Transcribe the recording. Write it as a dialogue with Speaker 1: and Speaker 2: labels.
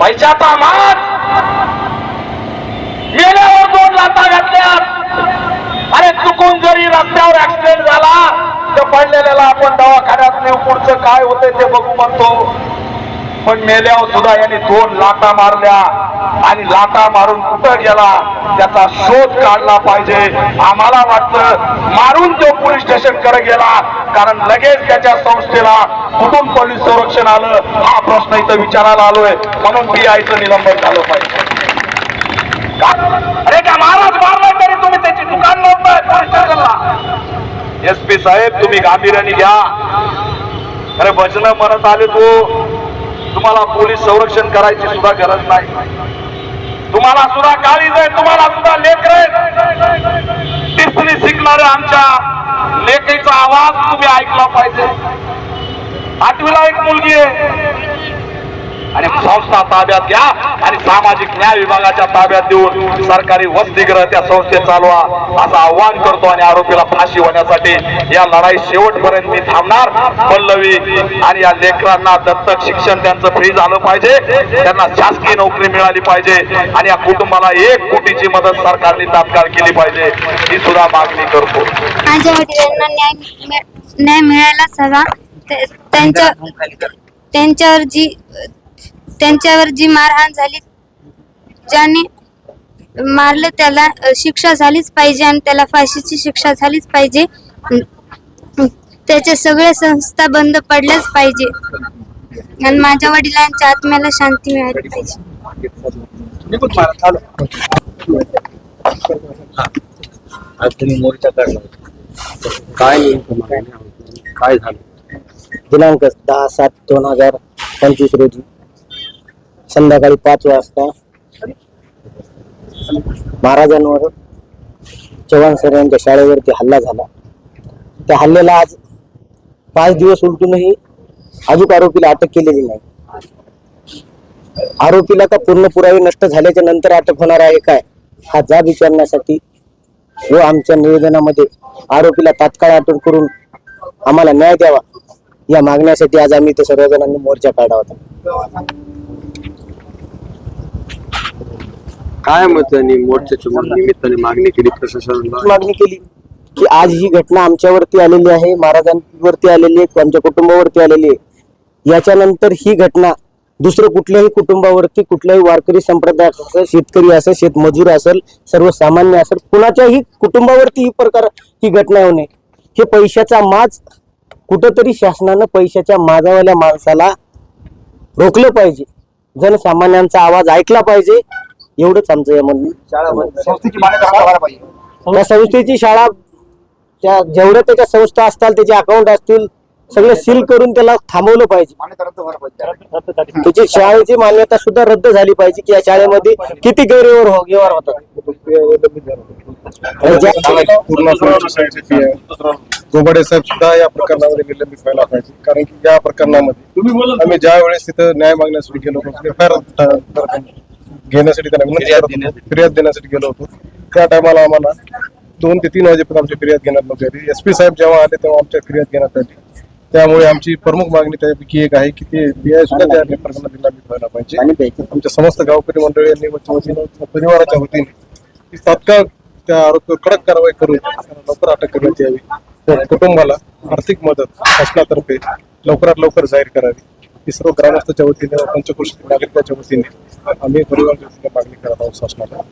Speaker 1: पैशाचा मात मेल्यावर दोन लाता घातल्यात. अरे चुकून जरी रस्त्यावर ऍक्सिडेंट झाला तर पडलेल्याला आपण दवाखान्यात नेऊ. पुढचं काय होतंय ते बघू म्हणतो. पण मेल्यावर सुद्धा यांनी दोन लाटा मारल्या आणि लाटा मारून कुठं गेला त्याचा शोध काढला पाहिजे. आम्हाला वाटतं मारून तो पोलीस स्टेशनकडे गेला कारण लगेच त्याच्या संस्थेला कुठून पोलीस संरक्षण आलं. हा प्रश्न इथं विचारायला आलोय. म्हणून पीआयचं निलंबन झालं पाहिजे. अरे का महाराज मारलाय तरी तुम्ही त्याची दुकान नव्हतं पोलीस स्टेशनला? एस पी साहेब तुम्ही गांभीर्याने घ्या. अरे भजन म्हणत आले तू. तुम्हाला पोलीस संरक्षण करायची सुद्धा गरज नाही. तुम्हाला सुद्धा काळीज आहे तुम्हाला सुद्धा लेकर आहेत. शिकणाऱ्या आमच्या लेकेचा आवाज तुम्ही ऐकला पाहिजे. आठवीला एक मुलगी आहे. आणि संस्था ताब्यात घ्या आणि सामाजिक न्याय विभागाच्या ताब्यात देऊन सरकारी वसतिगृह त्या संस्थेत चालवा असं आव्हान करतो आणि आरोपीला फाशी होण्यासाठी या लढाई शेवटपर्यंत मी थांबणार. पल्लवी आणि या लेकरांना दत्तक शिक्षण त्यांचं फ्री झालं पाहिजे. त्यांना शासकीय नोकरी मिळाली पाहिजे आणि या कुटुंबाला एक कोटीची मदत सरकारने तात्काळ केली पाहिजे. ही सुद्धा मागणी करतो.
Speaker 2: माझ्या वडिलांना न्याय न्याय मिळायलाच हवा ते- त्यांच्या त्यांच्यावर जी त्यांच्यावर जी मारहाण झाली ज्याने मारलं त्याला शिक्षा झालीच पाहिजे आणि त्याला फाशीची शिक्षा झालीच पाहिजे. त्याच्या सगळ्या संस्था बंद पडल्याच पाहिजे. आणि माझ्या वडिलांच्या आत्म्याला शांती मिळाली पाहिजे.
Speaker 3: आज तुम्ही मोर्चा काढला. काय? काय झालं?
Speaker 4: दिनांक दहा सात दोन हजार पंचवीस रोजी संध्याकाळी पाच वाजता. महाराजांवर चव्हाण सर यांच्या शाळेवरती हल्ला झाला. त्या हल्ल्याला आज पाच दिवस उलटूनही अजून आरोपीला अटक केलेली नाही. आरोपीला का पूर्ण पुरावे नष्ट झाल्याच्यानंतर अटक होणार आहे काय हा जाब विचारण्यासाठी व आमच्या निवेदनामध्ये आरोपीला तात्काळ अटक करून आम्हाला न्याय द्यावा या मागण्यासाठी आज आम्ही इथे सर्वजणांनी मोर्चा काढला होता.
Speaker 3: काय मताने मोर्चाच्या निमित्ताने मागणी केली प्रशासनाला?
Speaker 4: मागणी केली की आज ही घटना आमच्यावरती आलेली आहे महाराजांवरती आलेली आहे आमच्या कुटुंबावरती आलेली आहे. याच्यानंतर ही घटना दुसरं कुठल्याही कुटुंबावरती कुठल्याही वारकरी संप्रदाय असेल शेतकरी असेल शेतमजूर असेल सर्वसामान्य असेल कुणाच्याही कुटुंबावरती ही प्रकार ही घटना होणे हे पैशाचा माज कुठंतरी शासनानं पैशाच्या माजावाल्या माणसाला रोखलं पाहिजे. जनसामान्यांचा आवाज ऐकला पाहिजे. एवढंच आमचं या म्हणणं त्या संस्थेची शाळा त्या जेवढ्या त्याच्या संस्था असतील त्याचे अकाउंट असतील सगळे सील करून त्याला थांबवलं पाहिजे. त्याची शाळेची मान्यता सुद्धा रद्द झाली पाहिजे की या शाळेमध्ये किती गैरव्यवहार हो- व्यवहार होतात.
Speaker 5: पूर्ण सोसायटी साहेब सुद्धा या प्रकरणामध्ये निलंबित व्हायला पाहिजे. कारण की या प्रकरणामध्ये आम्ही ज्या वेळेस तिथं न्याय मागण्यासाठी गेलो होतो एफ घेण्यासाठी त्यांना विनंती करत होतो, फिर्याद देण्यासाठी गेलो होतो. त्या टायमाला आम्हाला दोन ते तीन वाजेपर्यंत आमची फिर्याद घेण्यात नव्हती आली. एस पी साहेब जेव्हा आले तेव्हा आमच्या फिर्याद घेण्यात आली. त्यामुळे आमची प्रमुख मागणी त्यापैकी एक आहे की ते पीआय सुद्धा त्या प्रकरणात निलंबित व्हायला पाहिजे. आमच्या समस्त गावकरी मंडळी यांनी वतीनं परिवाराच्या वतीने की तात्काळ त्या आरोपीवर कडक कारवाई करून लवकर अटक करण्यात यावी. तर कुटुंबाला आर्थिक मदत शासनातर्फे लवकरात लवकर जाहीर करावी. ही ग्रामस्थाच्या वतीने पंचकृष नागरिकाच्या वतीने आम्ही परिवार मागणी करत आहोत शासनाला